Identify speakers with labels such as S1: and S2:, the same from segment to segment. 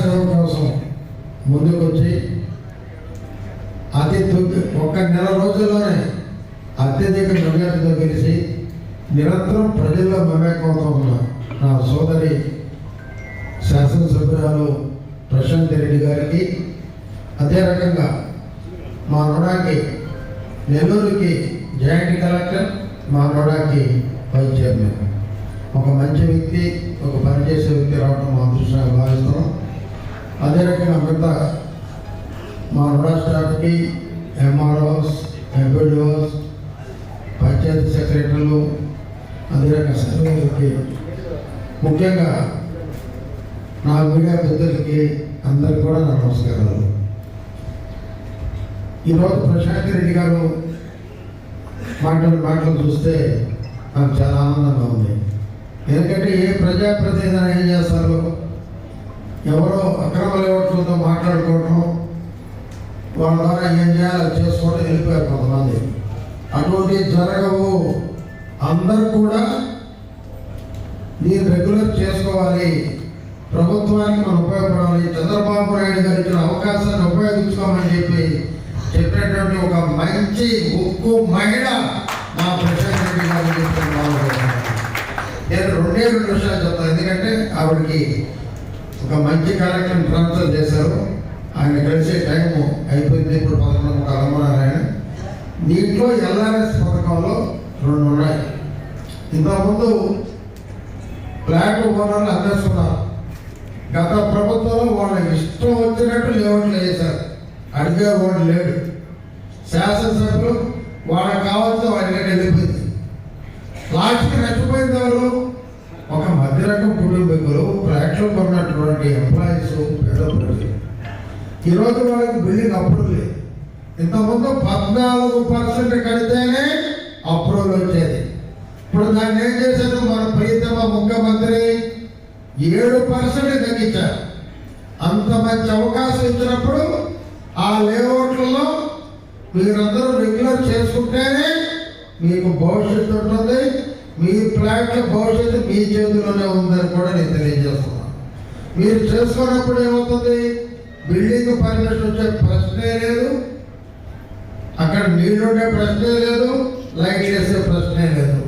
S1: సేవ కోసం ముందుకొచ్చి అతి తొక్కి ఒక్క నెల రోజుల్లోనే అత్యధిక మెజార్టీతో గెలిచి నిరంతరం ప్రజల్లో మమేకమవుతూ ఉన్న నా సోదరి శాసనసభ్యురాలు ప్రశాంత్ రెడ్డి గారికి అదే రకంగా మా నోడాకి నెల్లూరుకి జాయింట్ కలెక్టర్ మా నోడాకి వైస్ చైర్మన్. ఒక మంచి వ్యక్తి ఒక పనిచేసే వ్యక్తి రావడం మా అదృష్టంగా భావిస్తున్నాం. అదే రకంగా మిగతా మా రాష్ట్రానికి ఎంఆర్ఓస్ ఎంపీడీఓస్ పంచాయతీ సెక్రటరీలు అదే రకంగా సర్వేలకి ముఖ్యంగా నా మీడియా పెద్దలకి అందరికి కూడా నా నమస్కారాలు. ఈరోజు ప్రశాంత్ రెడ్డి గారు మాటలు మాటలు చూస్తే నాకు చాలా ఆనందంగా ఉంది. ఎందుకంటే ఏ ప్రజాప్రతినిధి ఏం చేస్తారు ఎవరో అక్రమ లేవట్లతో మాట్లాడుకోవటం వాళ్ళ ద్వారా ఏం చేయాలో చేసుకోవడం వెళ్ళిపోయారు కొంతమంది. అటువంటి జరగవు. అందరు కూడా దీన్ని రెగ్యులర్ చేసుకోవాలి. ప్రభుత్వానికి మనం ఉపయోగపడాలి. చంద్రబాబు నాయుడు గారు ఇచ్చిన అవకాశాన్ని ఉపయోగించుకోమని చెప్పి చెప్పినటువంటి ఒక మంచి ఉక్కు మహిళ మా ప్రశాంత్ రెడ్డి గారు చెప్తున్నాను నేను రెండే రెండు విషయాలు చెప్తాను. ఎందుకంటే ఆవిడకి ఒక మంచి కార్యక్రమం ట్రాన్స్ఫర్ చేశారు. ఆయన కలిసే టైం అయిపోయింది. ఇప్పుడు పదకొండు కలమన్నారు దీంట్లో ఎల్ఆర్ఎస్ పథకంలో రెండు ఉన్నాయి. ఇంతకుముందు ఫ్లాట్ ఓనర్లు అందేస్తున్నారు గత ప్రభుత్వంలో వాళ్ళ ఇష్టం వచ్చినట్టు లేవట్లు వేశారు అడిగేవాడు లేడు. శాసనసభ్యులు వాళ్ళకి కావాల్సిన వాళ్ళకి వెళ్ళిపోయింది. లాస్ట్కి నచ్చిపోయింది ఎవరు ఒక మధ్యరకం కుటుంబీకులు ఫ్లాట్లు కొన్నటువంటి ఎంప్లాయీస్ పేద ప్రజలు ఈరోజు వాళ్ళకి బిల్డింగ్ అప్రూవల్ లేదు. ఇంతకుముందు పద్నాలుగు పర్సెంట్ కడితేనే అప్రూవల్ వచ్చేది. ఇప్పుడు దాన్ని ఏం చేశారు? మన ప్రీతమ ముఖ్యమంత్రి ఏడు పర్సెంట్ తగ్గించారు. అంత మంచి అవకాశం ఇచ్చినప్పుడు ఆ లేఅవుట్లలో మీరందరూ రెగ్యులర్ చేసుకుంటేనే మీకు భవిష్యత్తు ఉంటుంది. మీ ఫ్లాట్ల భవిష్యత్తు మీ చేతిలోనే ఉందని కూడా నేను తెలియజేస్తున్నాను. మీరు చేసుకున్నప్పుడు ఏమవుతుంది? బిల్డింగ్ పర్మిషన్ వచ్చే ప్రశ్నే లేదు. అక్కడ నీళ్ళు ఉండే ప్రశ్నే లేదు. లైట్ వేసే ప్రశ్నే లేదు.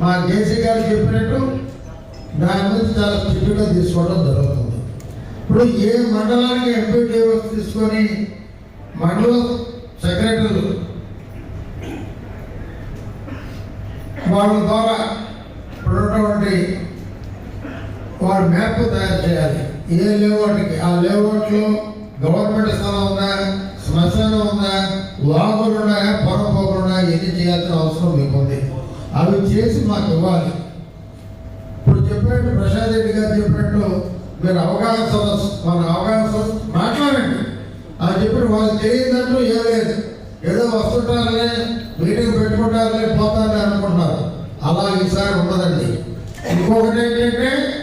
S1: మా జేసీ గారు చెప్పినట్టు దాని గురించి చాలా స్ట్రిక్ట్గా తీసుకోవడం జరుగుతుంది. ఇప్పుడు ఏ మండలానికి ఎంపీడీఓస్ తీసుకొని మండల సెక్రటరీలు వాళ్ళ ద్వారా ఇప్పుడు ఉన్నటువంటి వాడు మ్యాప్ తయారు చేయాలి. ఏ లేఅవుట్కి. ఆ లేఅవుట్లో గవర్నమెంట్ స్థలం ఉందా శ్మశానం ఉందా వాగులు ఉన్నాయా పొరపోకులు ఉన్నాయా ఎన్ని చేయాల్సిన అవసరం మీకు ఉంది అవి చేసి మాకు ఇవ్వాలి. ఇప్పుడు చెప్పినట్టు ప్రసాద్ రెడ్డి గారు చెప్పినట్టు మీరు అవగాహన సదస్సు మన అవగాహన మాట్లాడండి. అది చెప్పిన వాళ్ళకి తెలియదంటూ ఏం లేదు. ఏదో వస్తుంటారులే మీటింగ్ పెట్టుకుంటారులే పోతారులే అనుకుంటున్నారు. అలా ఈసారి ఉండదండి. ఇంకొకటి ఏంటంటే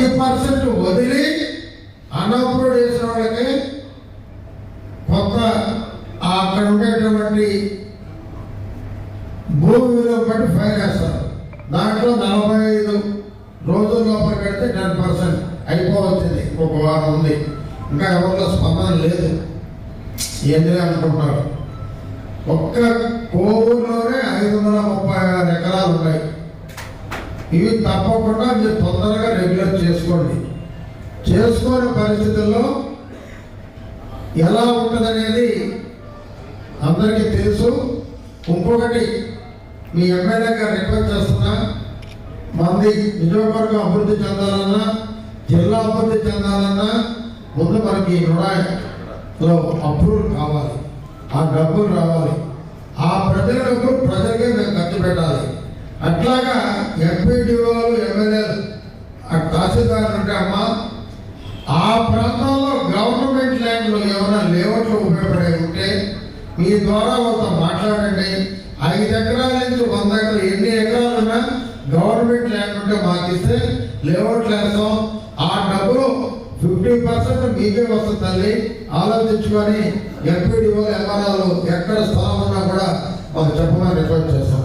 S1: పది పర్సెంట్ వదిలి అన్అప్రూవ్ చేసిన వాళ్ళకి కొత్త అక్కడ ఉండేటువంటి భూమి విలువ బట్టి ఫైన్ వేస్తారు దాంట్లో నలభై ఐదు రోజుల లోపల కడితే టెన్ పర్సెంట్ అయిపోవచ్చింది. ఒక వారం ఉంది. ఇంకా ఎవరిలో స్పందన లేదు. ఏంటి అనుకుంటారు ఒక్క కోవూరులోనే ఐదు వందల ముప్పై ఆరు ఎకరాలు ఉన్నాయి. ఇవి తప్పకుండా మీరు తొందరగా రెగ్యులర్ చేసుకోండి. చేసుకునే పరిస్థితుల్లో ఎలా ఉంటుందనేది అందరికీ తెలుసు. ఇంకొకటి మీ ఎమ్మెల్యే గారు రిక్వెస్ట్ చేస్తున్నా మంది నియోజకవర్గం అభివృద్ధి చెందాలన్నా జిల్లా అభివృద్ధి చెందాలన్నా ముందు మనకి రుణాయిలో అప్రూవల్ కావాలి. ఆ డబ్బులు రావాలి. ఆ ప్రజల డబ్బులు ప్రజలకే మేము ఖర్చు పెట్టాలి. అట్లాగా ఎంపీడీఓలు ఎమ్మెల్యేలు ఆ తహసీల్దారు అంటే అమ్మా ఆ ప్రాంతంలో గవర్నమెంట్ ల్యాండ్లో ఏమైనా లేఅవుట్లు ఉపయోగపడే ఉంటే మీ ద్వారా వాళ్ళతో మాట్లాడండి. ఐదు ఎకరాల నుంచి వంద ఎకరాలు? ఎన్ని ఎకరాలున్నా గవర్నమెంట్ ల్యాండ్ ఉంటే మాకు ఇస్తే లేఅవుట్లు వేస్తాం ఆ డబ్బులు ఫిఫ్టీ పర్సెంట్ మీకే వస్తుంది తల్లి. ఆలోచించుకొని ఎంపీడీఓ ఎంఆర్ఓలు ఎక్కడ స్థలం ఉన్నా కూడా మాకు చెప్పమని రిక్వెస్ట్ చేస్తాం.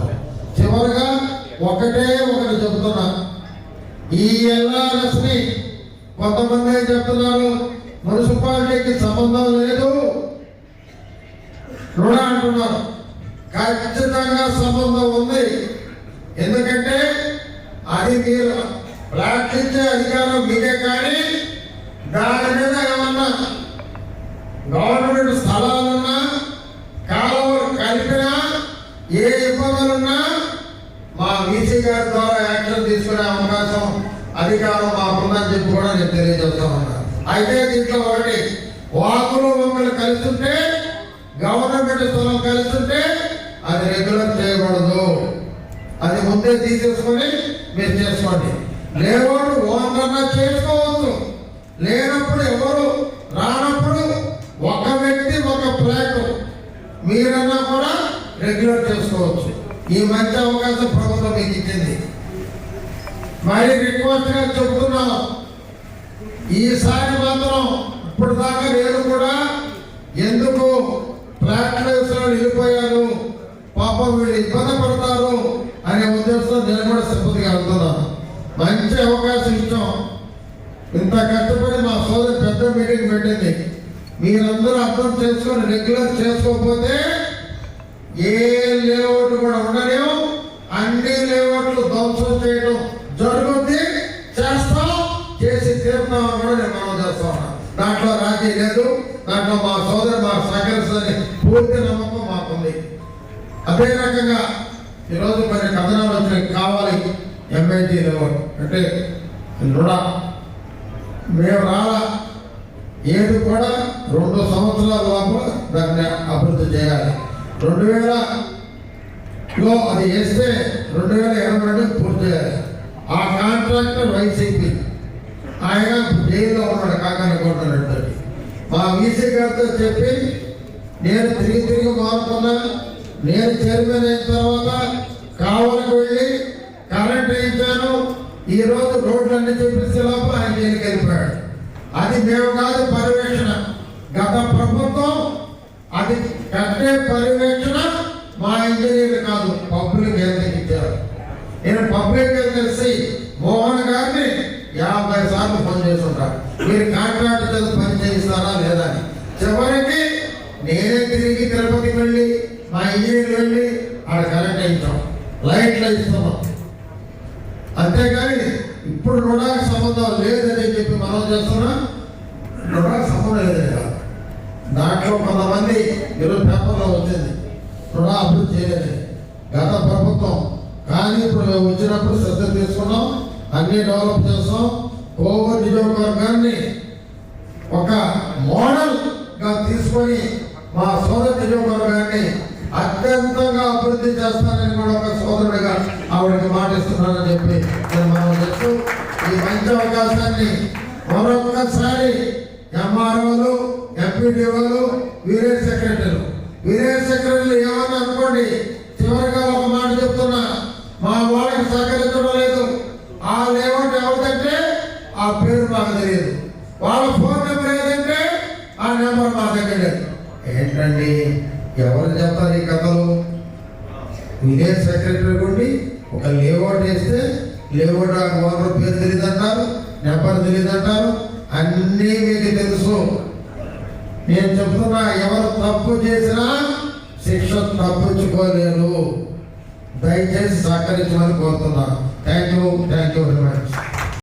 S1: చివరిగా ఒకటే ఒకటి చెబుతున్నా. ఈ ఎల్ఆర్ఎస్ని కొంతమంది చెప్తున్నారు మున్సిపాలిటీకి సంబంధం లేదు. రుణ అంటున్నారు. ఖచ్చితంగా సంబంధం ఉంది. ఎందుకంటే అది మీరు ప్రార్థించే అధికారం మీదే కానీ దాని మీద ఏమన్నా గవర్నమెంట్ స్థలాలున్నా కాలువలు కలిపినా ఏ ఇబ్బందులున్నా మా వీసీ గారి ద్వారా యాక్షన్ తీసుకునే అవకాశం అధికారం మాకుందని చెప్పి కూడా నేను తెలియజేస్తా ఉన్నా అయితే దీంట్లో ఒకటి. వాకులు మమ్మల్ని కలుస్తుంటే గవర్నమెంట్ స్థలం కలుస్తుంటే అది రెగ్యులర్ చేయకూడదు. అది ముందే తీసేసుకొని మీరు చేసుకోండి. లేవాడు ఓనరన్నా చేసుకోవచ్చు. లేనప్పుడు ఎవరు రానప్పుడు ఒక వ్యక్తి ఒక ప్లాట్ మీరన్నా కూడా రెగ్యులర్ చేసుకోవచ్చు. ఈ మంచి అవకాశం ప్రభుత్వం మీకు ఇచ్చింది. మరి రిక్వెస్ట్గా చెబుతున్నాను ఈసారి మాత్రం ఇప్పుడు దాకా నేను కూడా ఎందుకు ఫ్లాట్ వెళ్ళిపోయారు పాపం వీళ్ళు ఇబ్బంది పడతారు అనే ఉద్దేశంతో నేను కూడా సిబ్బందిగా వెళ్తున్నాను. మంచి అవకాశం ఇచ్చాం. ఇంత కష్టపడి మా సోదరి పెద్ద మీటింగ్ పెట్టింది. మీరందరూ అర్థం చేసుకొని రెగ్యులర్ చేసుకోకపోతే ఏ లేఅవుట్ కూడా ఉండలేవు. అన్ని లేఅవుట్లు ధ్వంసం చేయడం జరుగు కూడా నేను మనం చేస్తా. దాంట్లో రాజీ లేదు. దాంట్లో మా సోదరు మా సహకరిస్తుందని పూర్తి నమ్మకం మాకుంది. అదే రకంగా ఈరోజు కొన్ని కథనాలు వచ్చినాయి కావాలి ఎంఐటీ లేఅవుట్ అంటే రుణ. మేము రాలా ఏడు కూడా రెండు సంవత్సరాల లోపల దాన్ని అభివృద్ధి చేయాలి. రెండు వేల లో అది వేస్తే రెండు వేల ఇరవై రెండు పూర్తి చేయాలి. ఆ కాంట్రాక్టర్ వైసీపీ. ఆయన జైల్లో ఉన్నాడు కాకాని కొట్టినట్టు మా వీసీ గారితో చెప్పి నేను తిరిగి తిరిగి మారుతున్నా. నేను చైర్మన్ అయిన తర్వాత కావలకు వెళ్ళి కరెంట్ వేయించాను. ఈ రోజు రోడ్లన్నీ చెప్పేసి లోపల ఆయన జైలుకి వెళ్ళిపోయాడు. అది మేము కాదు పర్యవేక్షణ. గత ప్రభుత్వం అది కట్టే పర్యవేక్షణ మా ఇంజనీర్లు కాదు పబ్లిక్ హెల్త్ ఇచ్చారు. నేను పబ్లిక్ హెల్త్ తెలిసి మోహన్ మీరు కాంట్రాక్ట్ చేత పని చేయిస్తారా లేదా అని? చివరికి నేనే తిరిగి తిరుపతికి వెళ్ళి మా ఇంజనీర్ వెళ్ళి ఆడ కరెంట్ వేయించాం లైట్లు ఇస్తున్నాం అంతేగాని ఇప్పుడు రుణా సంబంధం లేదని చెప్పి మనం చేస్తున్నా రుణా సంబంధం లేదని కాదు. దాంట్లో కొంతమంది ఈరోజు పేపర్లో వచ్చింది. రుణా అభివృద్ధి చేయలేదు గత ప్రభుత్వం కానీ ఇప్పుడు మేము వచ్చినప్పుడు శ్రద్ధ తీసుకున్నాం అన్ని డెవలప్ చేస్తాం. కోవూరు నియోజకవర్గాన్ని ఒక మోడల్గా తీసుకొని మా సోదర నియోజకవర్గాన్ని అత్యంతంగా అభివృద్ధి చేస్తానని కూడా ఒక సోదరుడిగా ఆవిడకి మాటిస్తున్నానని చెప్పి నేను మనం చెప్తూ ఈ మంచి అవకాశాన్ని మరొకసారి ఎంఆర్ఓలు ఎంపీడీఓలు విలేజ్ సెక్రటరీలు. విలేజ్ సెక్రటరీలు ఏమన్నా అనుకోండి చివరిగా ఒక మాట చెప్తున్నా మా వాళ్ళకి సహకరి లేదు ఆ లేఅవుట్ ఎవరిదంటే ఆ పేరు మాకు తెలియదు. వాళ్ళ ఫోన్ నెంబర్ ఏదంటే ఆ నెంబర్ మా దగ్గర లేదు. ఏంటండి? ఎవరు చెప్తారు ఈ కథలు? విలేజ్ సెక్రటరీ ఉండి ఒక లేఅవుట్ వేస్తే లేఅవుట్ ఆ ఓనర్ పేరు తెలియదు అంటారు నెంబర్ తెలియదు అంటారు అన్నీ మీకు తెలుసు. నేను చెప్తున్నా ఎవరు తప్పు చేసినా శిక్ష తప్పించుకోలేరు. దయచేసి సహకరించమని కోరుతున్నాను. Thank you thank you very much